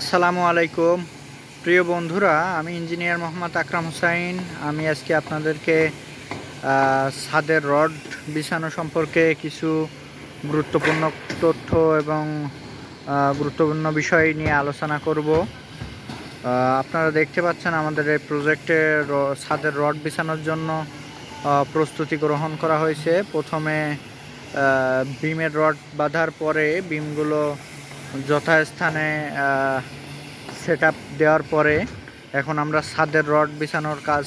আসসালামু আলাইকুম। প্রিয় বন্ধুরা, আমি ইঞ্জিনিয়ার মোহাম্মদ আকরাম হুসাইন। আমি আজকে আপনাদেরকে ছাদের রড বিছানো সম্পর্কে কিছু গুরুত্বপূর্ণ তথ্য এবং গুরুত্বপূর্ণ বিষয় নিয়ে আলোচনা করব। আপনারা দেখতে পাচ্ছেন আমাদের এই প্রজেক্টে ছাদের রড বিছানোর জন্য প্রস্তুতি গ্রহণ করা হয়েছে। প্রথমে বিমের রড বাঁধার পরে বিমগুলো যথাস্থানে সেট দেওয়ার পরে এখন আমরা ছাদের রড বিছানোর কাজ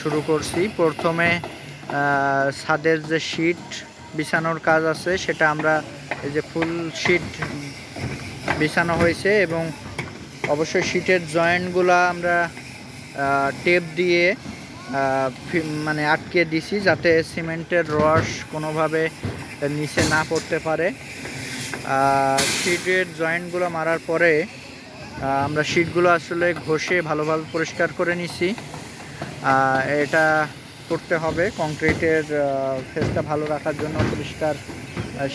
শুরু করছি। প্রথমে ছাদের যে শীট বিছানোর কাজ আছে, সেটা আমরা এই যে ফুল শীট বিছানো হয়েছে এবং অবশ্যই শীটের জয়েন্টগুলো আমরা টেপ দিয়ে মানে আটকে দিছি যাতে সিমেন্টের রস কোনোভাবে নিচে না পড়তে পারে। শিটের জয়েন্টগুলো মারার পরে আমরা সিটগুলো আসলে ঘষে ভালোভাবে পরিষ্কার করে নিছি। এটা করতে হবে। কংক্রিটের ফেসটা ভালো রাখার জন্য পরিষ্কার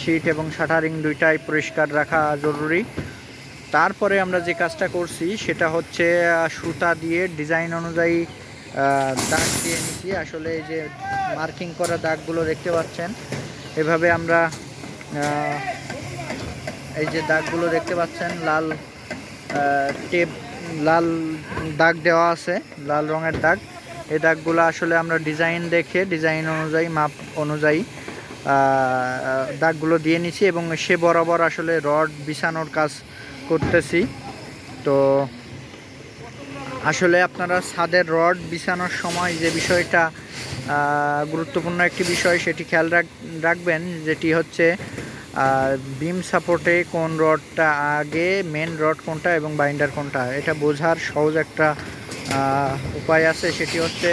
শিট এবং শাটারিং দুইটাই পরিষ্কার রাখা জরুরি। তারপরে আমরা যে কাজটা করছি, সেটা হচ্ছে সুতা দিয়ে ডিজাইন অনুযায়ী দাগ দিয়ে নিচ্ছি আসলে এই যে মার্কিং করা দাগগুলো দেখতে পাচ্ছেন, এভাবে আমরা এই যে দাগগুলো দেখতে পাচ্ছেন, লাল টেপ, লাল দাগ দেওয়া আছে, লাল রঙের দাগ। এই দাগগুলো আসলে আমরা ডিজাইন দেখে, ডিজাইন অনুযায়ী, মাপ অনুযায়ী দাগগুলো দিয়ে নিছি এবং সে বরাবর আসলে রড বিছানোর কাজ করতেছি। তো আসলে আপনারা ছাদের রড বিছানোর সময় যে বিষয়টা গুরুত্বপূর্ণ একটি বিষয়, সেটি খেয়াল রাখ- রাখবেন, যেটি হচ্ছে বিম সাপোর্টে কোন রডটা আগে মেন রড কোনটা এবং বাইন্ডার কোনটা? এটা বোঝার সহজ একটা উপায় আছে, সেটি হচ্ছে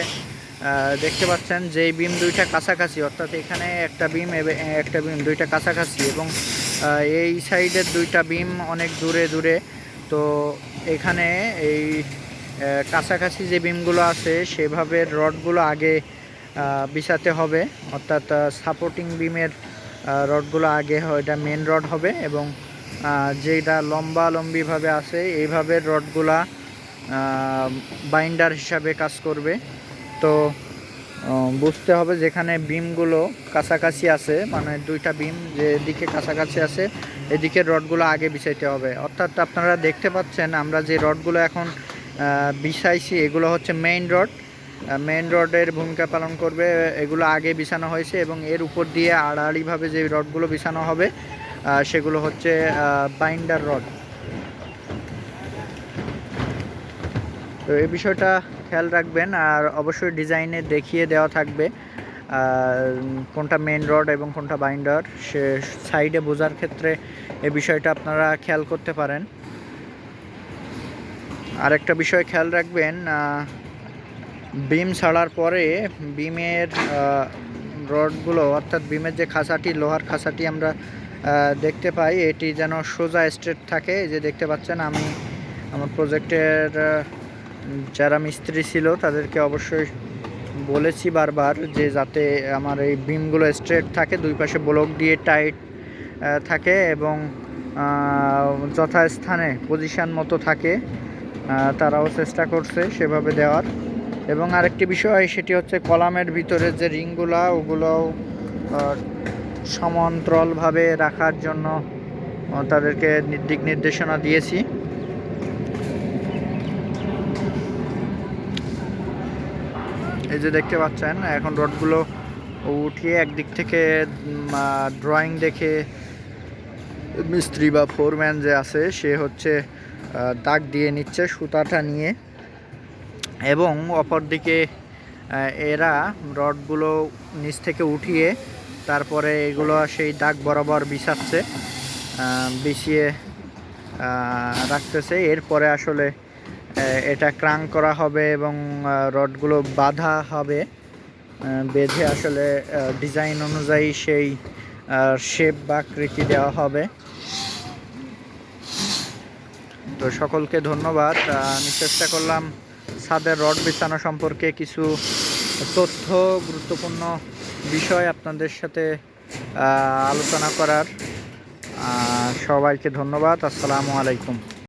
দেখতে পাচ্ছেন যে বিম দুইটা কাছাকাছি, অর্থাৎ এখানে একটা বিম একটা বিম দুইটা কাছাকাছি এবং এই সাইডের দুইটা বিম অনেক দূরে দূরে। তো এখানে এই কাছাকাছি যে বিমগুলো আছে, সেভাবে রডগুলো আগে বিছাতে হবে। অর্থাৎ সাপোর্টিং বিমের রডগুলো আগে এটা মেন রড হবে এবং যেটা লম্বা লম্বিভাবে আছে এইভাবে রডগুলা বাইন্ডার হিসাবে কাজ করবে। তো বুঝতে হবে যেখানে বিমগুলো কাছাকাছি আছে মানে দুইটা বিম যে দিকে কাছাকাছি আছে, এদিকে রডগুলো আগে বিছাইতে হবে। অর্থাৎ আপনারা দেখতে পাচ্ছেন আমরা যে রডগুলো এখন বিছাইছি, এগুলো হচ্ছে মেইন রড মেইন রডের ভূমিকা পালন করবে, এগুলো আগে বিছানো হয়েছে এবং এর উপর দিয়ে আড়াআড়িভাবে যে রডগুলো বিছানো হবে সেগুলো হচ্ছে বাইন্ডার রড তো এই বিষয়টা খেয়াল রাখবেন আর অবশ্যই ডিজাইনে দেখিয়ে দেওয়া থাকবে কোনটা মেন রড এবং কোনটা বাইন্ডার সে সাইডে বোঝার ক্ষেত্রে এ বিষয়টা আপনারা খেয়াল করতে পারেন। আরেকটা বিষয় খেয়াল রাখবেন বিম ছাড়ার পরে বিমের রডগুলো, অর্থাৎ বিমের যে খাঁচাটি, লোহার খাঁচাটি আমরা দেখতে পাই, এটি যেন সোজা স্ট্রেট থাকে। যে দেখতে পাচ্ছেন, আমি আমার প্রজেক্টের যারা মিস্ত্রি ছিল, তাদেরকে অবশ্যই বলেছি বারবার যে যাতে আমার এই বিমগুলো স্ট্রেট থাকে, দুই পাশে ব্লক দিয়ে টাইট থাকে এবং যথাস্থানে পজিশন মতো থাকে। তারাও চেষ্টা করছে সেভাবে দেওয়ার। এবং আরেকটি বিষয়, সেটি হচ্ছে কলামের ভিতরে যে রিংগুলা, ওগুলোও সমান্তরালভাবে রাখার জন্য তাদেরকে দিক নির্দেশনা দিয়েছি। এই যে দেখতে পাচ্ছেন, এখন রডগুলো উঠিয়ে একদিক থেকে ড্রয়িং দেখে মিস্ত্রি বা ফোরম্যান যে আছে, সে হচ্ছে দাগ দিয়ে নিচ্ছে, সুতাটা নিয়ে। এবং অপরদিকে এরা রডগুলো নিচ থেকে উঠিয়ে তারপরে এগুলো সেই দাগ বরাবর বিছাচ্ছে বিছিয়ে রাখতেছে। এরপরে আসলে এটা ক্রাং করা হবে এবং রডগুলো বাঁধা হবে বেঁধে আসলে ডিজাইন অনুযায়ী সেই শেপ বা আকৃতি দেওয়া হবে। তো সকলকে ধন্যবাদ। আমি চেষ্টা করলাম ছাদের রড বিছানো সম্পর্কে কিছু তথ্য, গুরুত্বপূর্ণ বিষয় আপনাদের সাথে আলোচনা করার সবাইকে ধন্যবাদ। আসসালামু আলাইকুম।